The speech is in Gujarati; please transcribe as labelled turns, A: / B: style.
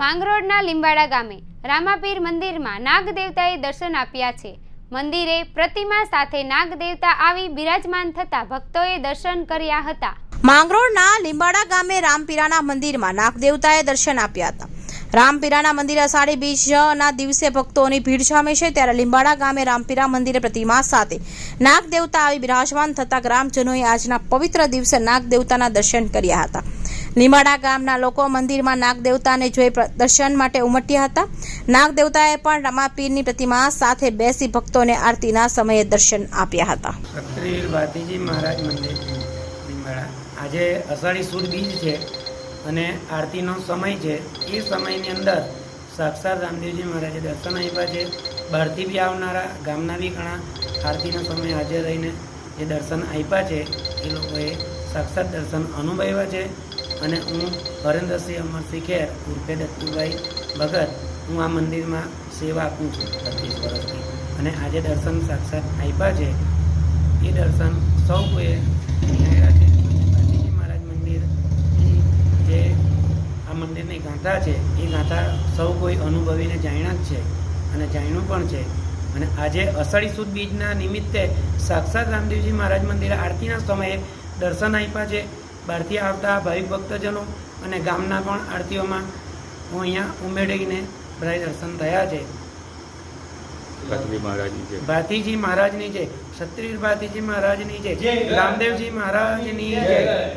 A: માંગરોળના લીંબાડા ગામે રામાપીર મંદિરમાં નાગદેવતાએ દર્શન આપ્યા છે. મંદિરે પ્રતિમા સાથે નાગદેવતા આવી બિરાજમાન થતા ભક્તોએ દર્શન કર્યા હતા.
B: માંગરોળના લીંબાડા ગામે રામપીરાના મંદિરમાં નાગદેવતાએ દર્શન આપ્યા હતા. રામપીરાના મંદિર અષાઢી બીજના દિવસે ભક્તોની ભીડ જામે છે ત્યારે લીંબાડા ગામે રામપીરા મંદિરે પ્રતિમા સાથે નાગદેવતા આવી બિરાજમાન થતા ગ્રામજનોએ આજના પવિત્ર દિવસે નાગદેવતાના દર્શન કર્યા હતા. લીંબાડા ગામના લોકો મંદિરમાં નાગદેવતાને જોઈ દર્શન માટે ઉમટ્યા હતા. નાગદેવતાએ પણ રમાપીરની પ્રતિમા સાથે બેસી ભક્તોને આરતીના સમયે દર્શન આપ્યા હતા.
C: મહારાજ મંદિર લીંબાડા આજે અષાઢી સુદ બીજ છે અને આરતીનો સમય છે. એ સમયની અંદર સાક્ષાત રામદેવજી મહારાજે દર્શન આપ્યા છે. બહારથી બી આવનારા ગામના બી ઘણા આરતીના સમયે હાજર રહીને જે દર્શન આપ્યા છે, એ લોકોએ સાક્ષાત દર્શન અનુભવ્યા છે. અને હું હરેન્દ્રસિંહ અમરસિંહ ખેર ઉર્ફે દત્તુભાઈ ભગત, હું આ મંદિરમાં સેવા આપું છું પચીસ વર્ષથી અને આજે દર્શન સાક્ષાત આપ્યા છે. એ દર્શન સૌ કોઈએ નિહાળ્યા છે. ગાંધીજી મહારાજ મંદિર જે આ મંદિરની ગાથા છે, એ ગાથા સૌ કોઈ અનુભવીને જાણ્યા જ છે અને જાણ્યું પણ છે. અને આજે અષાઢી સુદ બીજના નિમિત્તે સાક્ષાત રામદેવજી મહારાજ મંદિરે આરતીના સમયે દર્શન આપ્યા છે. બહારથી આવતા ભાવિક ભક્તજનો અને ગામના પણ આરતીઓમાં હું અહીંયા ઉમેરીને બધા દર્શન થયા છે.
D: ભારતીજી મહારાજની છે
C: જય. ક્ષત્રિય ભાતીજી મહારાજની જય. રામદેવજી મહારાજની જય.